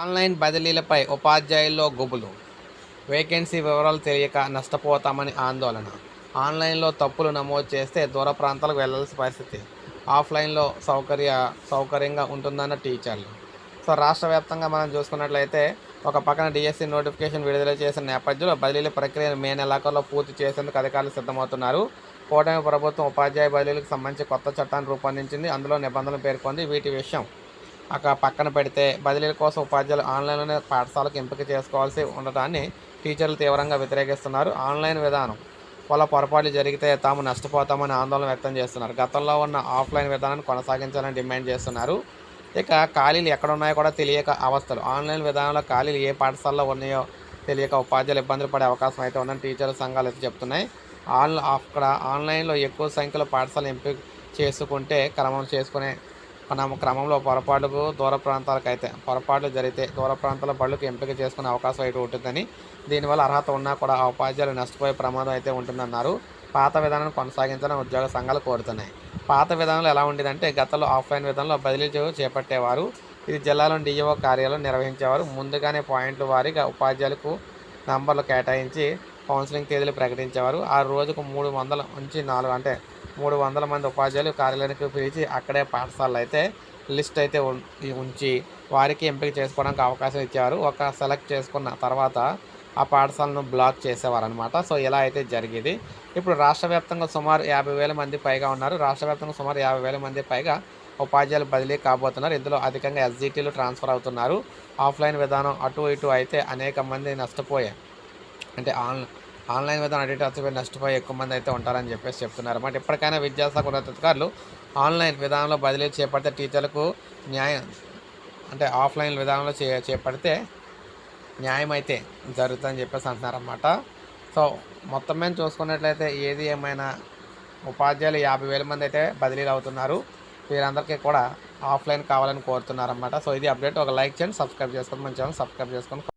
Online బదిలీలపై ఉపాధ్యాయుల్లో గుబులు. Vacancy వివరాలు తెలియక నష్టపోతామని ఆందోళన. ఆన్లైన్లో తప్పులు నమోదు చేస్తే దూర ప్రాంతాలకు వెళ్ళాల్సిన పరిస్థితి. ఆఫ్లైన్లో సౌకర్య సౌకర్యంగా ఉంటుందన్న టీచర్లు. సో రాష్ట్ర వ్యాప్తంగా మనం చూసుకున్నట్లయితే ఒక పక్కన డిఎస్సి నోటిఫికేషన్ విడుదల చేసిన నేపథ్యంలో బదిలీల ప్రక్రియను మే నెలాఖరులో పూర్తి చేసేందుకు అధికారులు సిద్ధమవుతున్నారు. కూటమి ప్రభుత్వం ఉపాధ్యాయ బదిలీలకు సంబంధించి కొత్త చట్టాన్ని రూపొందించింది. అందులో నిబంధనలు పేర్కొంది. వీటి విషయం అక్కడ పక్కన పెడితే బదిలీల కోసం ఉపాధ్యాయులు ఆన్లైన్లోనే పాఠశాలకు ఎంపిక చేసుకోవాల్సి ఉండటాన్ని టీచర్లు తీవ్రంగా వ్యతిరేకిస్తున్నారు. ఆన్లైన్ విధానం వల్ల పొరపాట్లు జరిగితే తాము నష్టపోతామని ఆందోళన వ్యక్తం చేస్తున్నారు. గతంలో ఉన్న ఆఫ్లైన్ విధానాన్ని కొనసాగించాలని డిమాండ్ చేస్తున్నారు. ఇక ఖాళీలు ఎక్కడ ఉన్నాయో కూడా తెలియక అవస్థలు. ఆన్లైన్ విధానంలో ఖాళీలు ఏ పాఠశాలలో ఉన్నాయో తెలియక ఉపాధ్యాయులు ఇబ్బందులు పడే అవకాశం అయితే ఉందని టీచర్ల సంఘాలు అయితే చెప్తున్నాయి. ఆన్ అక్కడ ఆన్లైన్లో ఎక్కువ సంఖ్యలో పాఠశాలను ఎంపిక చేసుకుంటే క్రమం చేసుకునే మనం క్రమంలో పొరపాటుకు దూర ప్రాంతాలకు అయితే పొరపాట్లు జరిగితే దూర ప్రాంతాల బళ్ళకు ఎంపిక చేసుకునే అవకాశం అయితే ఉంటుందని దీనివల్ల అర్హత ఉన్నా కూడా ఆ ఉపాధ్యాయులు నష్టపోయే ప్రమాదం అయితే ఉంటుందన్నారు. పాత విధానాన్ని కొనసాగించాలని ఉద్యోగ సంఘాలు కోరుతున్నాయి. పాత విధానంలో ఎలా ఉండేదంటే గతంలో ఆఫ్లైన్ విధానంలో బదిలీ చేపట్టేవారు. ఇది జిల్లాలోని డిఈఓ కార్యాలయం నిర్వహించేవారు. ముందుగానే పాయింట్లు వారీగా ఉపాధ్యాయులకు నంబర్లు కేటాయించి కౌన్సిలింగ్ తేదీలు ప్రకటించేవారు. ఆ రోజుకు మూడు వందల నుంచి నాలుగు అంటే మూడు వందల మంది ఉపాధ్యాయులు కార్యాలయానికి పిలిచి అక్కడే పాఠశాలలు అయితే లిస్ట్ అయితే ఉం- ఉంచి వారికి ఎంపిక చేసుకోవడానికి అవకాశం ఇచ్చారు ఒక సెలెక్ట్ చేసుకున్న తర్వాత ఆ పాఠశాలను బ్లాక్ చేసేవారనమాట సో ఇలా అయితే జరిగేది. ఇప్పుడు రాష్ట్ర వ్యాప్తంగా సుమారు యాభై వేల మంది పైగా ఉన్నారు. రాష్ట్ర వ్యాప్తంగా సుమారు యాభై వేల మంది పైగా ఉపాధ్యాయులు బదిలీ కాబోతున్నారు. ఇందులో అధికంగా ఎస్జిటీలు ట్రాన్స్ఫర్ అవుతున్నారు. ఆఫ్లైన్ విధానం అటు ఇటు అయితే అనేక మంది నష్టపోయారు అంటే ఆన్లైన్ ఆన్లైన్ విధానం అడిట్ వచ్చిపోయి నష్టపోయి ఎక్కువ మంది అయితే ఉంటారని చెప్పేసి చెప్తున్నారు. అన్నమాట ఇప్పటికైనా విద్యాశాఖ ఉన్నతాధికారులు ఆన్లైన్ విధానంలో బదిలీ చేపడితే టీచర్లకు న్యాయం అంటే ఆఫ్లైన్ విధానంలో చే చేపడితే న్యాయం అయితే జరుగుతుందని చెప్పేసి అంటున్నారన్నమాట. సో మొత్తం మీద చూసుకున్నట్లయితే ఏది ఏమైనా ఉపాధ్యాయులు యాభై వేల మంది అయితే బదిలీలు అవుతున్నారు. వీరందరికీ కూడా ఆఫ్లైన్ కావాలని కోరుతున్నారన్నమాట. సో ఇది అప్డేట్. ఒక లైక్ చేయండి సబ్స్క్రైబ్ చేసుకోండి. మన ఛానల్ సబ్స్క్రైబ్ చేసుకొని